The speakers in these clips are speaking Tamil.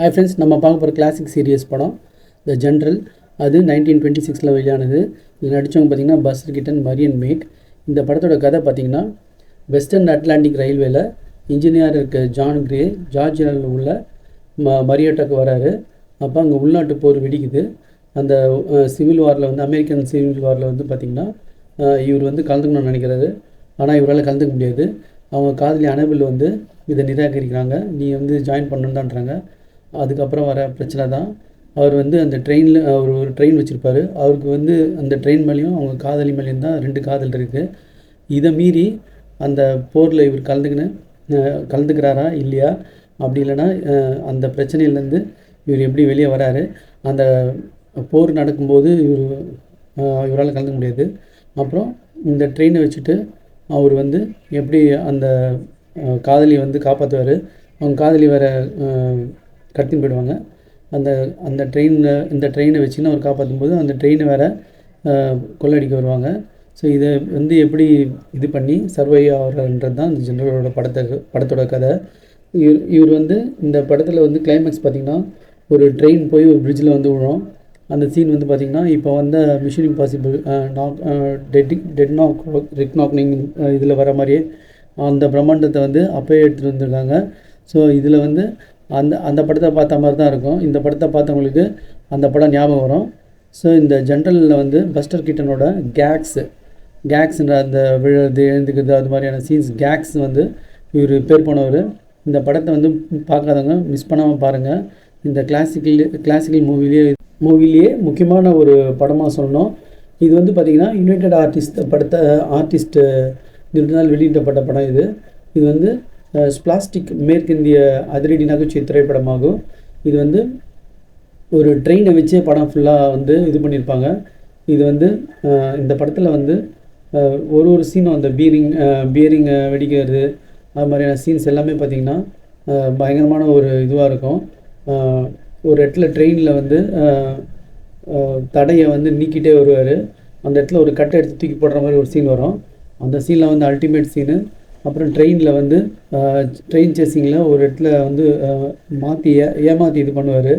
ஹாய் ஃப்ரெண்ட்ஸ் நம்ம பார்க்க போகிற கிளாசிக் சீரியஸ் படம் த ஜென்ரல் அது நைன்டீன் டுவெண்ட்டி சிக்ஸில் வெளியானது. இது நடித்தவங்க பார்த்தீங்கன்னா பஸ் கிட்டன் மரியன் மேக் இந்த படத்தோட கதை பார்த்தீங்கன்னா வெஸ்டர்ன் அட்லாண்டிக் ரயில்வேல இன்ஜினியர் இருக்க ஜான் கிரே ஜார்ஜியாவில் உள்ள ம மரியாட்டாக்கு வராரு. அப்போ அங்கே உள்நாட்டு போர் வெடிக்குது. அந்த சிவில் வாரில் வந்து அமெரிக்கன் சிவில் வாரில் வந்து பார்த்திங்கன்னா இவர் வந்து கலந்துக்கணும்னு நினைக்கிறாரு. ஆனால் இவரால் கலந்துக்க முடியாது. அவங்க காதலி அனபில் வந்து இதை நிராகரிக்கிறாங்க. நீ வந்து ஜாயின் பண்ணணுன்றாங்க அதுக்கப்புறம் வர பிரச்சனை தான். அவர் வந்து அந்த ட்ரெயினில் அவர் ஒரு ட்ரெயின் வச்சுருப்பார். அவருக்கு வந்து அந்த ட்ரெயின் மேலேயும் அவங்க காதலி மேலேயும் தான் ரெண்டு காதல் இருக்குது இதை மீறி அந்த போரில் இவர் கலந்துக்கின்னு கலந்துக்கிறாரா இல்லையா? அப்படி இல்லைன்னா அந்த பிரச்சனையிலேருந்து இவர் எப்படி வெளியே வராரு? அந்த போர் நடக்கும்போது இவர் இவரால் கலந்துக்க முடியாது. அப்புறம் இந்த ட்ரெயினை வச்சுட்டு அவர் வந்து எப்படி அந்த காதலியை வந்து காப்பாற்றுவார் அவங்க காதலி வர கடத்தின்னு போயிடுவாங்க. அந்த அந்த ட்ரெயினில் இந்த ட்ரெயினை வச்சுன்னு அவர் காப்பாற்றும் போது அந்த ட்ரெயினை வேறு கொள்ளடிக்க வருவாங்க. ஸோ இதை வந்து எப்படி இது பண்ணி சர்வை ஆகிறான்றது தான் இந்த ஜென்ரலோட படத்தை படத்தோட கதை. இவர் இவர் வந்து இந்த படத்தில் வந்து கிளைமேக்ஸ் பார்த்திங்கன்னா ஒரு ட்ரெயின் போய் ஒரு பிரிட்ஜில் வந்து விழும். அந்த சீன் வந்து பார்த்திங்கன்னா இப்போ வந்த மிஷின் இம்பாசிபிள் நாக் டெட் டெட் நாக் ரிக் நாக்னிங் இதில் வர மாதிரியே அந்த பிரம்மாண்டத்தை வந்து அப்போயே எடுத்துகிட்டு வந்திருக்காங்க. ஸோ இதில் வந்து அந்த அந்த படத்தை பார்த்த மாதிரி தான் இருக்கும். இந்த படத்தை பார்த்தவங்களுக்கு அந்த படம் ஞாபகம் வரும். ஸோ இந்த ஜென்ரலில் வந்து பஸ்டர் கிட்டனோட கேக்ஸு கேக்ஸ்ன்ற அந்த விழுது எழுந்துக்கிறது அது மாதிரியான சீன்ஸ் கேக்ஸ் வந்து இவர் பேர் போனவர். இந்த படத்தை வந்து பார்க்காதவங்க மிஸ் பண்ணாமல் பாருங்கள் இந்த கிளாசிக்கல் கிளாசிக்கல் மூவிலேயே மூவிலேயே முக்கியமான ஒரு படமாக சொல்லணும். இது வந்து பார்த்திங்கன்னா யுனைடெட் ஆர்டிஸ்ட் படத்தை ஆர்டிஸ்ட்டு நிறுவனால் வெளியிடப்பட்ட படம் இது. இது வந்து ஸ்பிளாஸ்டிக் மேற்கிந்திய அதிரடி நகைச்சுவை திரைப்படமாகும். இது வந்து ஒரு ட்ரெயினை வச்சே படம் ஃபுல்லாக வந்து இது பண்ணியிருப்பாங்க இது வந்து இந்த படத்தில் வந்து ஒரு ஒரு சீனும் அந்த பீரிங் பீரிங்கை வெடிக்கிறது அது மாதிரியான சீன்ஸ் எல்லாமே பார்த்திங்கன்னா பயங்கரமான ஒரு இதுவாக இருக்கும். ஒரு இடத்துல ட்ரெயினில் வந்து தடையை வந்து நீக்கிட்டே வருவார். அந்த இடத்துல ஒரு கட்டை எடுத்து தூக்கி போடுற மாதிரி ஒரு சீன் வரும். அந்த சீனில் வந்து அல்டிமேட் சீனு அப்புறம் ட்ரெயினில் வந்து ட்ரெயின் சேசிங்கில் ஒரு இடத்துல வந்து மாற்றி ஏ ஏமாற்றி இது பண்ணுவார்.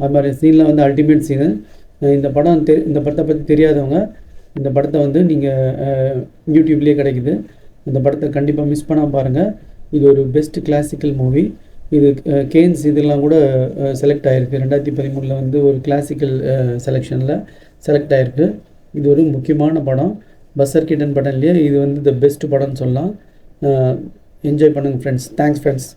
அது மாதிரி சீனில் வந்து அல்டிமேட் சீனு இந்த படம் தெ இந்த படத்தை பற்றி தெரியாதவங்க இந்த படத்தை வந்து நீங்கள் யூடியூப்லேயே கிடைக்குது. இந்த படத்தை கண்டிப்பாக மிஸ் பண்ணாமல் பாருங்கள் இது ஒரு பெஸ்ட் கிளாசிக்கல் மூவி இது கேன்ஸ் இதெல்லாம் கூட செலக்ட் ஆகிருக்கு ரெண்டாயிரத்தி பதிமூணில் வந்து ஒரு கிளாசிக்கல் செலெக்ஷனில் செலக்ட் ஆகிருக்கு இது ஒரு முக்கியமான படம். பஸ்ஸர் கிட்டன் படம்லேயே இது வந்து த பெஸ்ட் படம்னு சொல்லலாம். என்ஜாய் பண்ணுங்கள் ஃப்ரெண்ட்ஸ் தேங்க்ஸ் ஃப்ரெண்ட்ஸ்